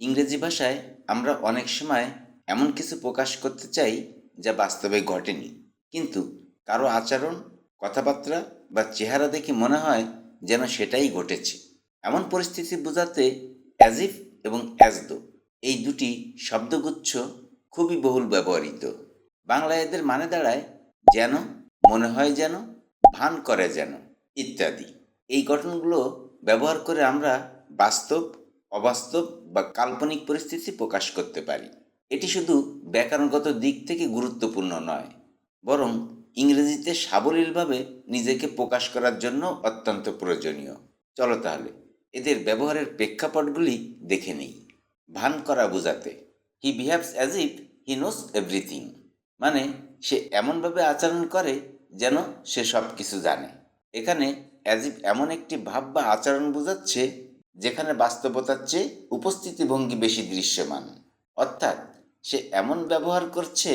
ইংরেজি ভাষায় আমরা অনেক সময় এমন কিছু প্রকাশ করতে চাই যা বাস্তবে ঘটেনি। কিন্তু কারও আচরণ, কথাবার্তা বা চেহারা দেখে মনে হয় যেন সেটাই ঘটেছে। এমন পরিস্থিতি বোঝাতে অ্যাজিফ এবং অ্যাজদো এই দুটি শব্দগুচ্ছ খুবই বহুল ব্যবহৃত। বাংলায় এদের মানে দাঁড়ায় যেন, মনে হয় যেন, ভান করে যেন ইত্যাদি। এই গঠনগুলো ব্যবহার করে আমরা বাস্তব অবাস্তব বা কাল্পনিক পরিস্থিতি প্রকাশ করতে পারি। এটি শুধু ব্যাকরণগত দিক থেকে গুরুত্বপূর্ণ নয়, বরং ইংরেজিতে সাবলীলভাবে নিজেকে প্রকাশ করার জন্য অত্যন্ত প্রয়োজনীয়। চলো তাহলে, এদের ব্যবহারের প্রেক্ষাপটগুলি দেখে নেই। ভান করা বোঝাতে he behaves as if he knows everything মানে সে এমনভাবে আচরণ করে যেন সে সব কিছু জানে। এখানে অ্যাজ ইফ এমন একটি ভাব বা আচরণ বোঝাচ্ছে যেখানে বাস্তবতার চেয়ে উপস্থিতি ভঙ্গি বেশি দৃশ্যমান। অর্থাৎ সে এমন ব্যবহার করছে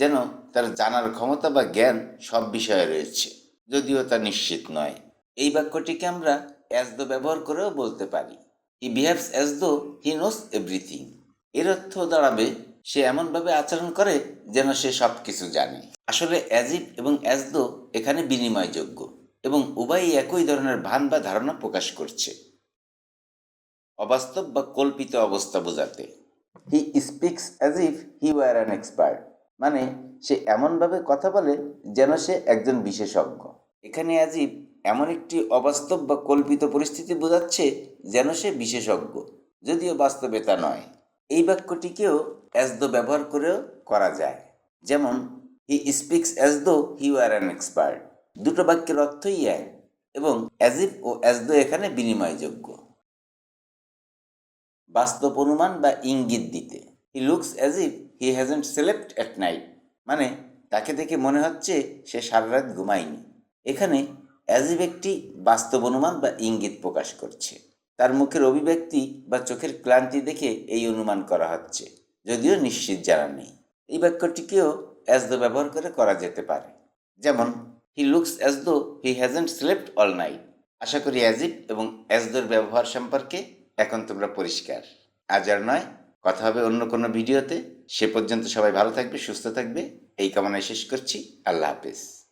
যেন তার জানার ক্ষমতা বা জ্ঞান সব বিষয়ে রয়েছে, যদিও তা নিশ্চিত নয়। এই বাক্যটিকে আমরা অ্যাজ দো ব্যবহার করেও বলতে পারি। হি বিহেভস অ্যাজ দো হি নোস এভরিথিং এর অর্থ দাঁড়াবে, সে এমনভাবে আচরণ করে যেন সে সব কিছু জানে। আসলে অ্যাজিভ এবং অ্যাজ দো এখানে বিনিময়যোগ্য এবং উভয়ই একই ধরনের ভান বা ধারণা প্রকাশ করছে। অবাস্তব বা কল্পিত অবস্থা বোঝাতে। He speaks as if he were an expert মানে সে এমনভাবে কথা বলে যেন সে একজন বিশেষজ্ঞ। এখানে অ্যাজিব এমন একটি অবাস্তব বা কল্পিত পরিস্থিতি বোঝাচ্ছে যেন সে বিশেষজ্ঞ যদিও বাস্তবে তা নয়। এই বাক্যটিকেও অ্যাজ দো ব্যবহার করেও করা যায়। যেমন হি speaks as though he were an expert দুটো বাক্যের অর্থই এক এবং অ্যাজিব ও অ্যাজ দো এখানে বিনিময়যোগ্য। বাস্তব অনুমান বা ইঙ্গিত দিতে। He looks as if he hasn't slept at night মানে তাকে দেখে মনে হচ্ছে সে সারা রাত ঘুমায়নি। এখানে অ্যাজ ইফ একটি বাস্তব অনুমান বা ইঙ্গিত প্রকাশ করছে। তার মুখের অভিব্যক্তি বা চোখের ক্লান্তি দেখে এই অনুমান করা হচ্ছে। যদিও নিশ্চিত জানা নেই। এই বাক্যটিকেও অ্যাজ দো ব্যবহার করে করা যেতে পারে। যেমন he looks as though he hasn't slept all night আশা করি অ্যাজিব এবং অ্যাজদোর ব্যবহার সম্পর্কে এখন তোমরা পরিষ্কার। আজ আর নয়, কথা হবে অন্য কোনো ভিডিওতে। সে পর্যন্ত সবাই ভালো থাকবে, সুস্থ থাকবে। এই কামনায় শেষ করছি। আল্লাহ হাফেজ।